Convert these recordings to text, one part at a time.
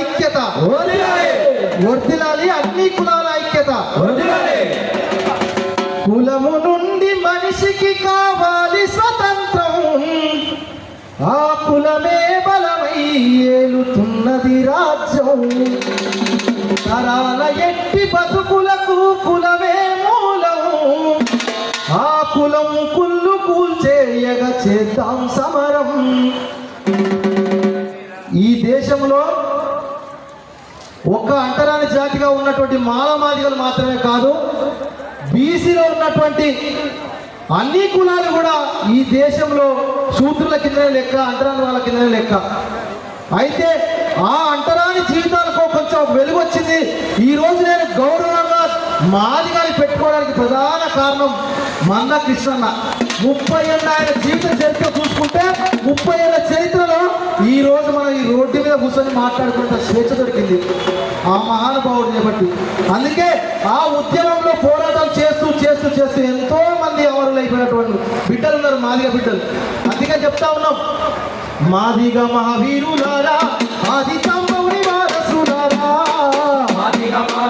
ఐక్యత. వర్దిలాలి అన్ని కులాల ఐక్యత. కులము నుండి మనిషికి కావాలి స్వతంత్రం. ఆ కులమే బలమై ఏలుతున్నది రాజ్యం. తరాల ఎట్టి బతుకులకు కులమే ఒక అంతరాని జాతిగా ఉన్నటువంటి మాలమాదిగలు మాత్రమే కాదు బీసీలో ఉన్నటువంటి అన్ని కులాలు కూడా ఈ దేశంలో శూద్రుల కిందనే లెక్క అంటరాని వాళ్ళ కిందనే లెక్క. అయితే ఆ అంటరాని జీవితాలకు కొంచెం వెలుగు వచ్చింది ఈ రోజు నేను గౌరవంగా మాదిగాని పెట్టుకోవడానికి ప్రధాన కారణం మన్న కృష్ణన్న ముప్పై ఏళ్ళ ఆయన జీవిత చరిత్ర చూసుకుంటే ముప్పై ఏళ్ళ చరిత్రలో ఈ రోజు మనం ఈ రోడ్డు మీద కూర్చొని మాట్లాడుకున్న స్వేచ్ఛ దొరికింది. ఆ మహానుభావుడు బట్టి. అందుకే ఆ ఉద్యమంలో పోరాటాలు చేస్తూ చేస్తూ చేస్తూ ఎంతో మంది అమరులు అయిపోయినటువంటి బిడ్డలు ఉన్నారు మాదిగ బిడ్డలు. అందుకే చెప్తా ఉన్నాం. మాదిగ మహావీరులారా ఆది తంబౌని వారసులారా. మాదిగ మా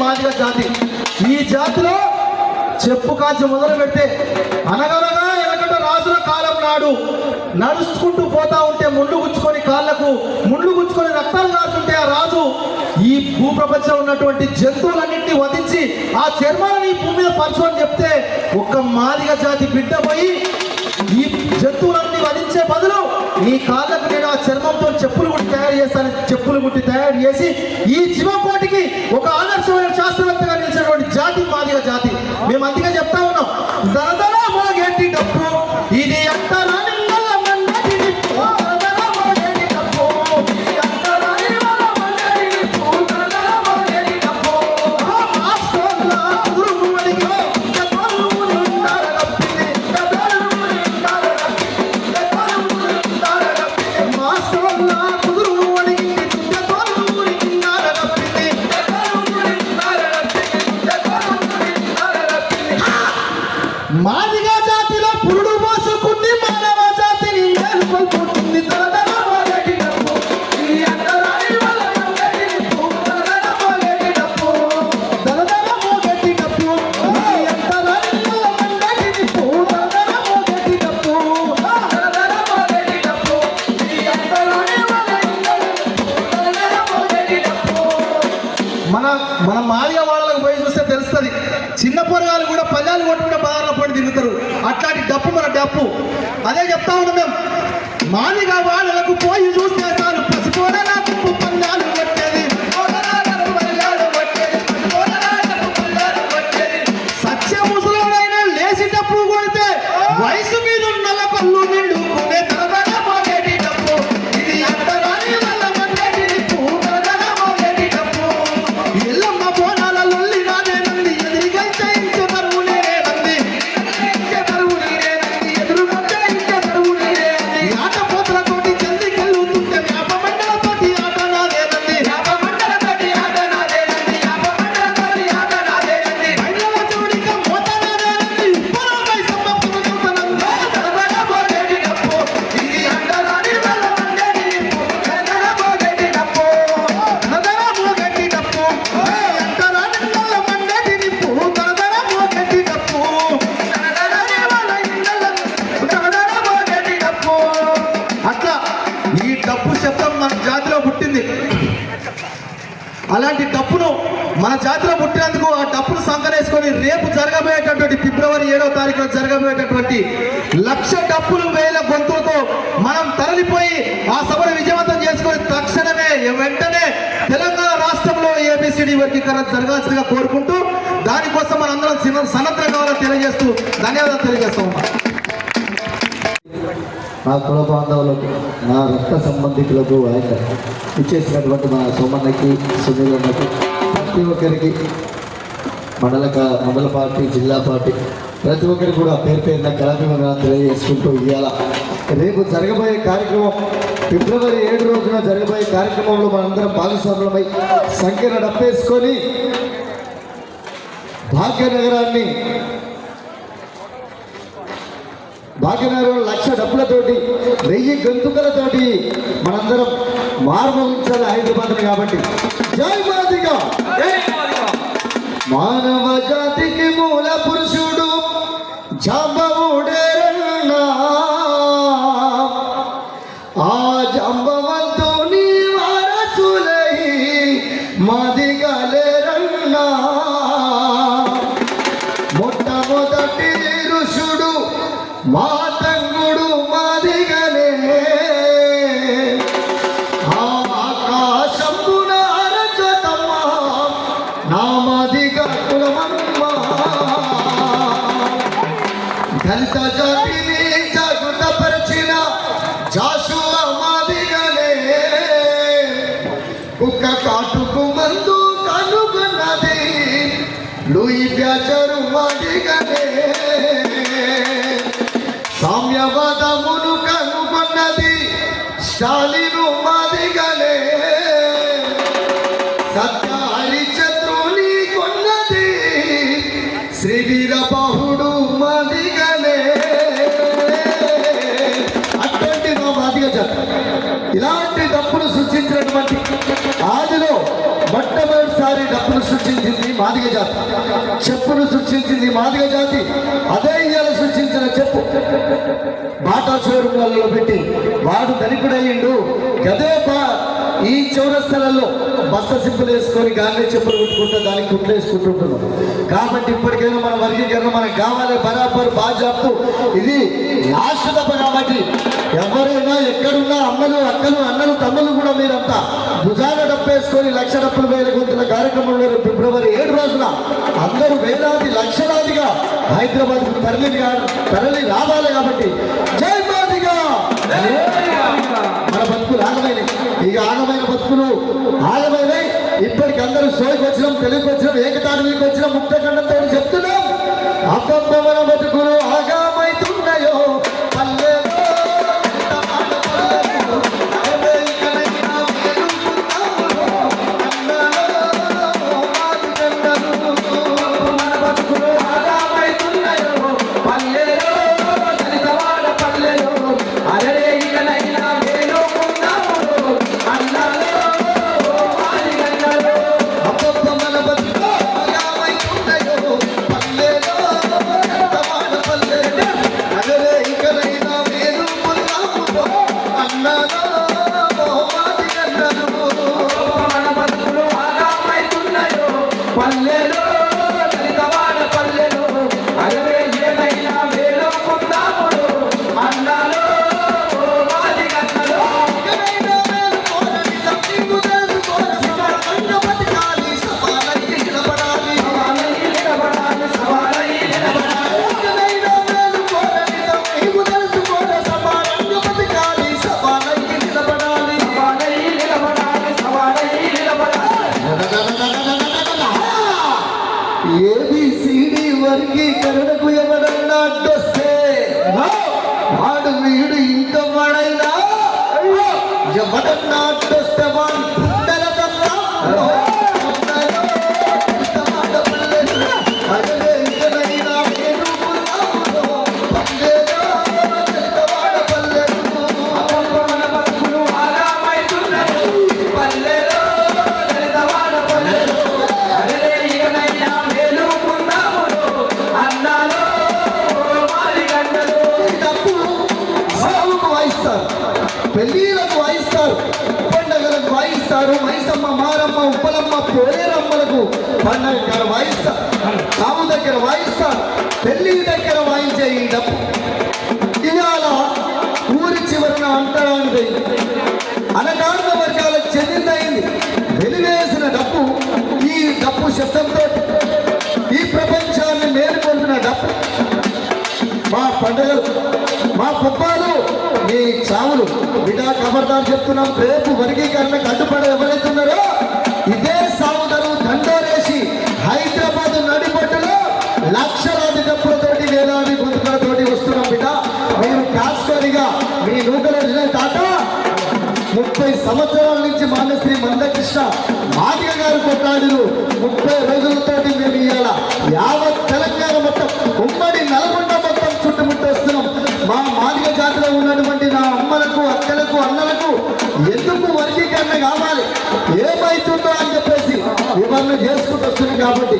మాదిగ జాతి. ఈ జాతిలో చెప్పు కాచి మొదలు పెడితే అనగనగా ఎనకట రాజుల కాలం నాడు నడుచుకుంటూ పోతా ఉంటే ముళ్ళు గుచ్చుకొని కాళ్ళకు ముళ్ళు గుచ్చుకొని రక్తాలు కారుతుంటే ఆ రాజు ఈ భూప్రపంచంలో ఉన్నటువంటి జంతువులన్నింటినీ వధించి ఆ చర్మాలను ఈ భూమి మీద పరచుకొని చెప్తే ఒక్క మాదిగ జాతి బిడ్డ పోయి ఈ జంతువులన్నీ వధించే బదులు ఈ కాళ్ళకు నేను ఆ చర్మంతో చెప్పులు కుట్టి తయారు చేస్తాను. చెప్పులు గుట్టి తయారు చేసి ఈ జీవకోటికి ఒక ఆదర్శమైన శాస్త్రవేత్తగా నిలిచినటువంటి జాతి మాదిగ జాతి. మేము అందుకే చెప్తా ఉన్నాం. దరదర మన మన మాదిగ వాళ్ళకు పోయి చూస్తే తెలుస్తుంది. చిన్న పొరగాలు కూడా పల్లెలు కొట్టుకుంటే బాధలో పడి తిరుగుతారు. అట్లాంటి డప్పు మన డప్పు. అదే చెప్తా ఉన్నాం మేము. మాదిగ వాళ్ళకు పోయి చూస్తే చాలు. పసిపోరా వెంటనే తెలంగాణ రాష్ట్రంలో ఏబిసిడి వర్గీకరణ జరగాల్సిందిగా కోరుకుంటూ దానికోసం మనందరం సిన- సన్నద్ధం కావాలని తెలియజేస్తూ ధన్యవాదాలు తెలియజేస్తా ఉన్నాం నా కుల బాంధవులకు నా రక్త సంబంధికులకు ఆయన ఇచ్చేసినటువంటి మా సోమన్నకి సునీలన్నకి ప్రతి ఒక్కరికి మండల మండల పార్టీ జిల్లా పార్టీ ప్రతి ఒక్కరికి కూడా పేరు పేరున కళాభిమానాలు తెలియజేసుకుంటూ ఇవాళ రేపు జరగబోయే కార్యక్రమం ఫిబ్రవరి ఏడు రోజున జరగబోయే కార్యక్రమంలో మనందరం భాగస్వాములమై సంఖ్యను డప్పేసుకొని భాగ్యనగరాన్ని భాగ్యనగరం లక్ష డబ్బులతోటి వెయ్యి గంతుకలతోటి మనందరం మార్మోగించాలి హైదరాబాద్ కాబట్టి. జై మాదిగా! మానవ జాతికి మూల કાટું મંદુ કાનું બનાવે લોહી પ્યાચર મારી ગણ మాదిగ జాతి అదే ఇవాళ సృష్టించిన చెప్పు. బాటా షోరూమ్లలో పెట్టి వాడు ధనికుడయ్యిండు. గదే ఈ చౌరస్తలలో బస్త సింపులు వేసుకొని గాలి చెప్పులు కుట్టుకుంటే దానికి కుట్లు వేసుకుంటుంటున్నాం. కాబట్టి ఇప్పటికైనా మన వర్గీకరణ మనకు కావాలి. బరాబర్ బాజాప్తు. ఇది శాశ్వత కాబట్టి ఎవరైనా ఎక్కడున్నా అమ్మలు అక్కలు అన్నలు తమ్ములు కూడా మీరంతా భుజాన డప్పేసుకొని లక్ష డప్పులు వేల కార్యక్రమంలో ఫిబ్రవరి ఏడు రోజున అందరూ వేలాది లక్షలాదిగా హైదరాబాద్ తరలి తరలి రావాలి కాబట్టి జై మాదిగా! మన బతుకులు ఆగమైన ఇక ఆగమైన బతుకులు ఆగమైన ఇప్పటికి అందరూ సోయికి వచ్చినాం తెలుగుకి వచ్చినాం ఏకతానికి వచ్చినాం ముక్త ఖండంతో చెప్తున్నాం. అబ్బబ్బ మన బతుకులు ఆగా కొరకు పండగ దగ్గర వాయిస్తారు తాము దగ్గర వాయిస్తారు పెళ్ళి దగ్గర వాయించే ఈ డప్పు ఇవాళ ఊరి చివరన అంతరానిది. అనగాండ వర్గాలకు చెందిందైంది వెలివేసిన డప్పు ఈ డప్పు శబ్దంతో. ఈ ప్రపంచాన్ని మేలుకొల్పిన డప్పు మా పండుగలు మా కుప్పాలు మీ చావులు. బిడా కబర్దారు చెప్తున్నాం. రేపు వర్గీకరణకు అడ్డుపడ ఎవరైతున్నారో ఇదే లక్షలాది డబ్బులతోటి వేలాది గుంతులతోటి వస్తున్నాం బిడ్డ. మీరు కాస్టరీగా మీ నూకల తాత ముప్పై సంవత్సరాల నుంచి మాన్యశ్రీ మందకృష్ణ మాదిగ గారు కొట్లాడిరు ముప్పై రోజులతోటి మేము ఇవాళ యావత్ తెలంగాణ మొత్తం ఉమ్మడి నల్గొండ మొత్తం చుట్టుముట్టేస్తున్నాం. మా మాదిగ జాతిలో ఉన్నటువంటి నా అమ్మలకు అక్కలకు అన్నలకు ఎందుకు వర్గీకరణ కావాలి? ఏమైతుందో అని చెప్పేసి వివరణ చేసుకుంటూ వస్తున్నాం కాబట్టి.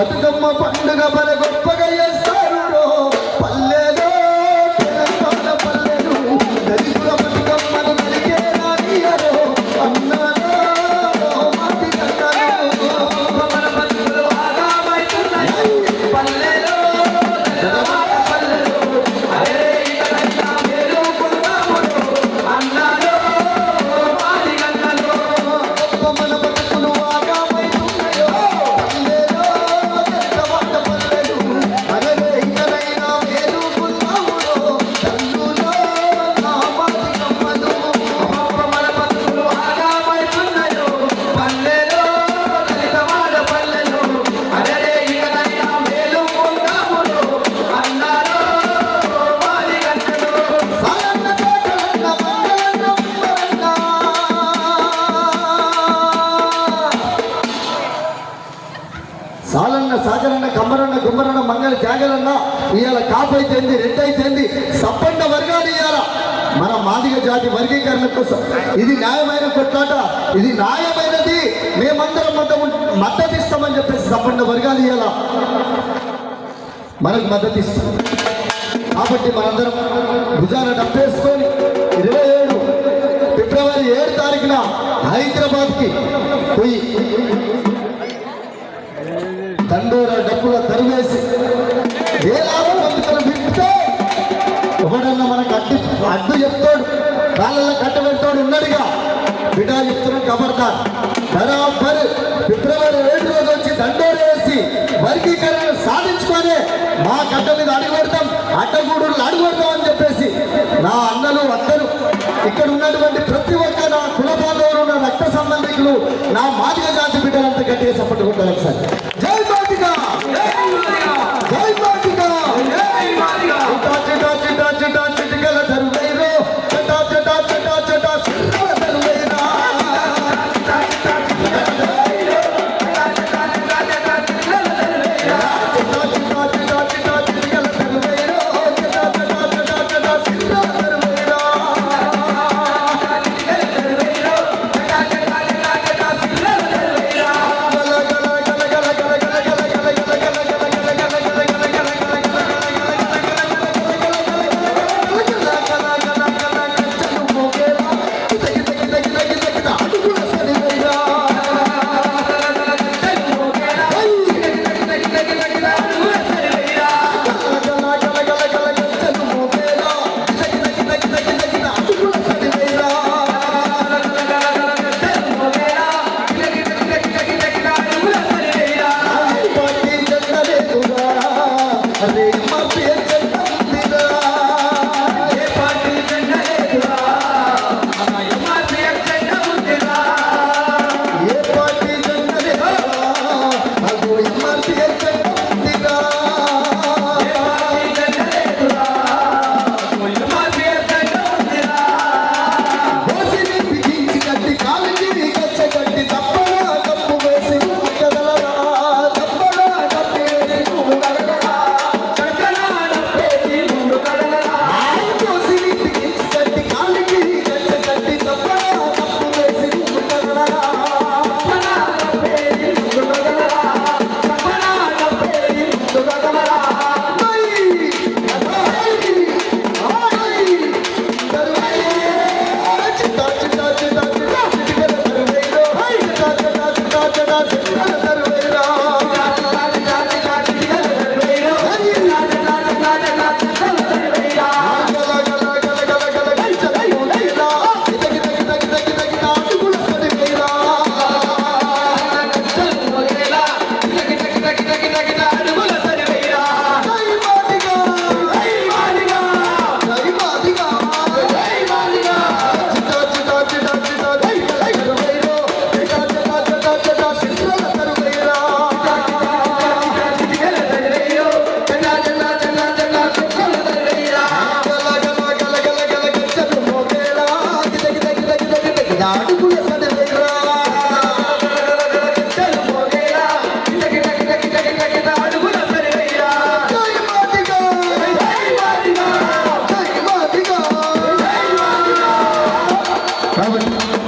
Kata kamu apa dengan apa సాలన్న సాగరన్న కమ్మరన్న గుమ్మరన్న మంగళ జాగరన్న ఇవాళ కాపైతేంది రెడ్డైతేంది సప్పండ వర్గాలు ఇవాళ మన మాదిగ జాతి వర్గీకరణ కోసం. ఇది న్యాయమైన కొట్లాట ఇది న్యాయమైనది. మేమందరం మద్దతు మద్దతు ఇస్తామని చెప్పేసి సప్పండ వర్గాలు ఇవాళ మనకు మద్దతు ఇస్తాం. కాబట్టి మనందరం భుజాన డబ్బేసుకొని ఇరవై ఏడు ఫిబ్రవరి ఏడు తారీఖున హైదరాబాద్కి పోయి దండోర డబ్బుల తరివేసి వేలాది మందిని వింటే ఎవడన్నా మనకు అడ్డు అడ్డు చెప్తాడు కాళ్ళలో కట్టబెడతాడు ఉన్నాడుగా బిడా చెప్తున్నాం కబర్దార్. బరాబర్ ఫిబ్రవరి ఏడు రోజు వచ్చి దండోర వేసి వర్గీకరణ సాధించుకొని మా కట్ట మీద అడుగు పెడతాం అడ్డగూడులు అడుగు పెడతాం అని చెప్పేసి నా అన్నలు అక్కలు ఇక్కడ ఉన్నటువంటి ప్రతి ఒక్క నా కుల బాంధవులు నా రక్త సంబంధికులు నా మాదిక జాతి బిడ్డలంతా గట్టిగా సపోర్ట్ ఒకసారి. జై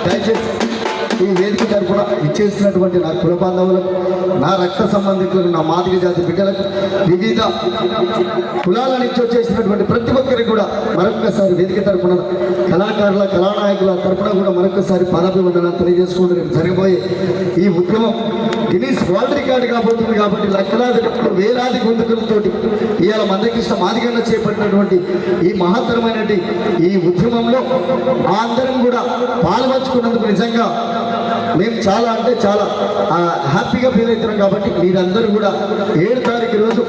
దయచేసి ఈ వేదిక తరఫున ఇచ్చేసినటువంటి నా కుల బాంధవులకు నా రక్త సంబంధికులకు నా మాదిక జాతి బిడ్డలకు వివిధ కులాల నుంచి వచ్చేసినటువంటి ప్రతి ఒక్కరికి కూడా మరొకసారి వేదిక తరపున కళాకారుల కళానాయకుల తరపున కూడా మరొకసారి పాదాభివందన తెలియజేసుకుంటూ రేపు జరగబోయే ఈ ఉద్యమం గినీస్ వరల్డ్ రికార్డు కాబోతుంది కాబట్టి లక్షలాది వేలాది గొంతుకులతోటి ఇవాళ మందకృష్ణ మాదిగంగా చేపట్టినటువంటి ఈ మహత్తరమైనటువంటి ఈ ఉద్యమంలో అందరం కూడా పాల్పంచుకున్నందుకు నిజంగా మేము చాలా అంటే చాలా హ్యాపీగా ఫీల్ అవుతున్నాం కాబట్టి మీరందరూ కూడా ఏడు తారీఖు రోజు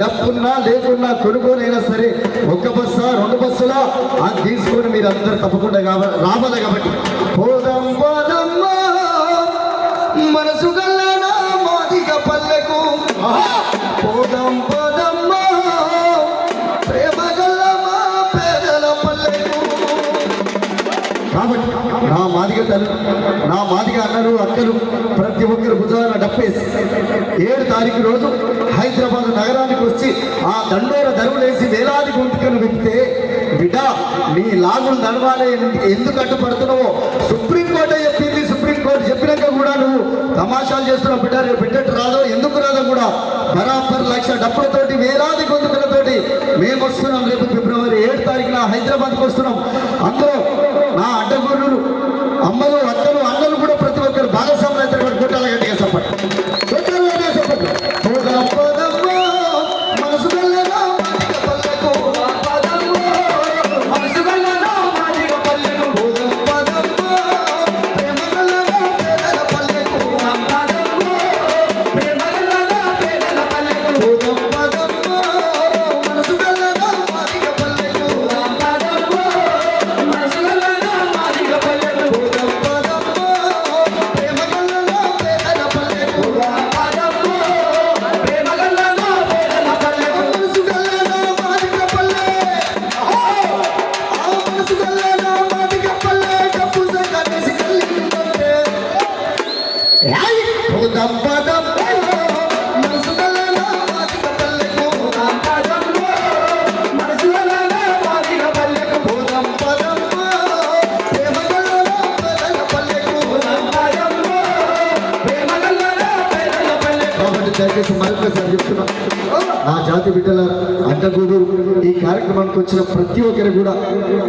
డబ్బున్నా లేకున్నా కొనుగోలైనా సరే ఒక బస్సా రెండు బస్సులా అది తీసుకొని మీరు అందరూ తప్పకుండా కావ- రావాలి కాబట్టి పోదాం కాబట్టి నా మాదిగ నా మాదిగ అన్నలు అక్కలు ప్రతి ఒక్కరు భుజాన డప్పేసి ఏడు తారీఖు రోజు హైదరాబాద్ నగరానికి వచ్చి ఆ దండోర ధరువులేసి వేలాది గొంతుకలు విప్పితే బిడ్డ నీ లాగులు నడవాలి ఎందుకు అడ్డుపడుతున్నావో? సుప్రీంకోర్టు చెప్పింది తమాషాలు చేస్తున్నాం బిడ్డ రేపు బిడ్డట్టు రాదో ఎందుకు రాదో కూడా బరాబర్ లక్ష డబ్బులతోటి వేలాది గొంతుకలతోటి మేము వస్తున్నాం రేపు ఫిబ్రవరి ఏడు తారీఖున హైదరాబాద్కి వస్తున్నాం. అందులో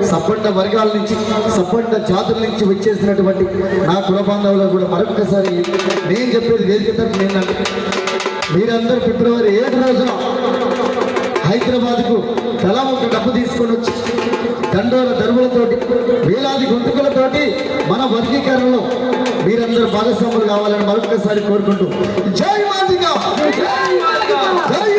సబ్బండ వర్గాల నుంచి సబ్బండ జాతుల నుంచి వచ్చేసినటువంటి నా కుల బాంధవులకు కూడా మరొకసారి నేను చెప్పేది వేదిక ఏంటంటే మీరందరూ ఫిబ్రవరి ఏడు రోజున హైదరాబాద్కు తలా ఒక డబ్బు తీసుకొని వచ్చి దండోల ధర్ములతోటి వేలాది గుంతుకులతోటి మన వర్గీకరణలో మీరందరూ భాగస్వాములు కావాలని మరొకసారి కోరుకుంటూ జై మాదిగా! జై